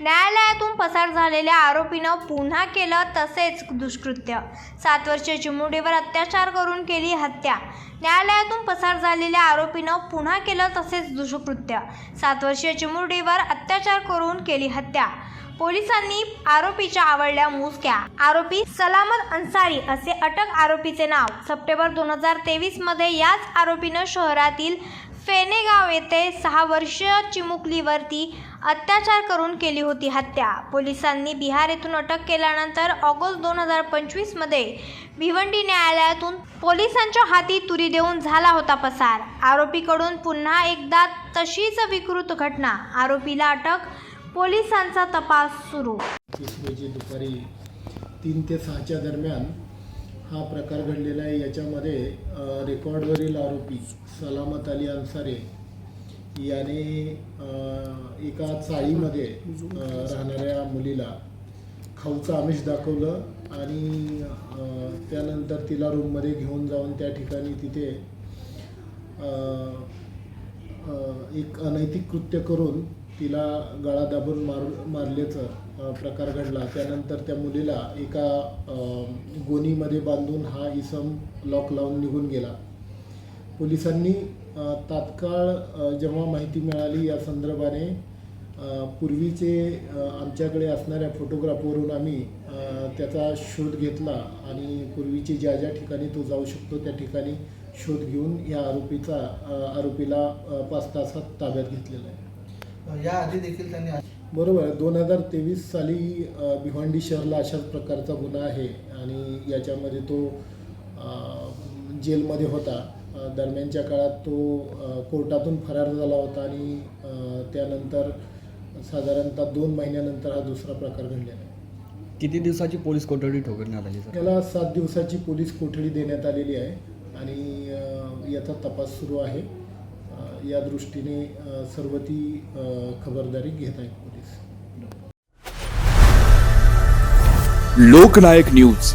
न्यायालयातून पसार झालेल्या आरोपीनं पुन्हा केलं तसेच दुष्कृत्य. सात वर्षीय चिमुरडीवर अत्याचार करून केली हत्या. न्यायालयातून पसार झालेल्या आरोपीनं पुन्हा केलं तसेच दुष्कृत्य. सात वर्षीय चिमुरडीवर अत्याचार करून केली हत्या. पोलिसांनी आरोपीच्या आवडल्या मुसक्या आरोपी सलामत अन्सारी असे अटक आरोपीचे नाव. सप्टेंबर दोन हजार तेवीसमध्ये याच आरोपीनं शहरातील फेनेगाव येथे सहा वर्षीय चिमुकलीवरती अत्याचार करून केली होती हत्या. पोलिसांनी बिहार येथून अटक केल्यानंतर ऑगस्ट दोन हजार पंचवीसमध्ये भिवंडी न्यायालयातून पोलिसांच्या हाती तुरी देऊन झाला होता पसार. आरोपीकडून पुन्हा एकदा तशीच विकृत घटना. आरोपीला अटक पोलिसांचा तपास सुरू. दुपारी तीन ते सहाच्या दरम्यान हा प्रकार घडलेला आहे. याच्यामध्ये रेकॉर्डवरील आरोपी सलामत अली अन्सारे याने एका चाळीमध्ये राहणाऱ्या मुलीला खाऊचं आमिष दाखवलं आणि त्यानंतर तिला रूममध्ये घेऊन जाऊन त्या ठिकाणी तिथे एक अनैतिक कृत्य करून तिला गळा दाबून मार मारल्याचं प्रकार घडला. त्यानंतर त्या मुलीला एका गोणीमध्ये बांधून हा इसम लॉक लावून निघून गेला. पोलिसांनी तात्काळ जेव्हा माहिती मिळाली या संदर्भाने पूर्वीचे आमच्याकडे असणाऱ्या फोटोग्राफवरून आम्ही त्याचा शोध घेतला आणि पूर्वीचे ज्या ज्या ठिकाणी तो जाऊ शकतो त्या ठिकाणी शोध घेऊन या आरोपीचा आरोपीला पाच तासात ताब्यात घेतलेला आहे. या आधी देखील त्यांनी बरोबर दोन हजार तेवीस साली भिवंडी शहरला अशाच प्रकारचा गुन्हा आहे आणि याच्यामध्ये तो जेलमध्ये होता. दरम्यानच्या काळात तो कोर्टातून फरार झाला होता आणि त्यानंतर साधारणतः दोन महिन्यानंतर हा दुसरा प्रकार घडलेला आहे. किती दिवसाची पोलीस कोठडी ठोकरण्यात आली सर? त्याला सात दिवसाची पोलीस कोठडी देण्यात आलेली आहे आणि याचा तपास सुरू आहे. या दृष्टीने सर्व ती खबरदारी घेत आहेत पोलीस. लोकनायक न्यूज.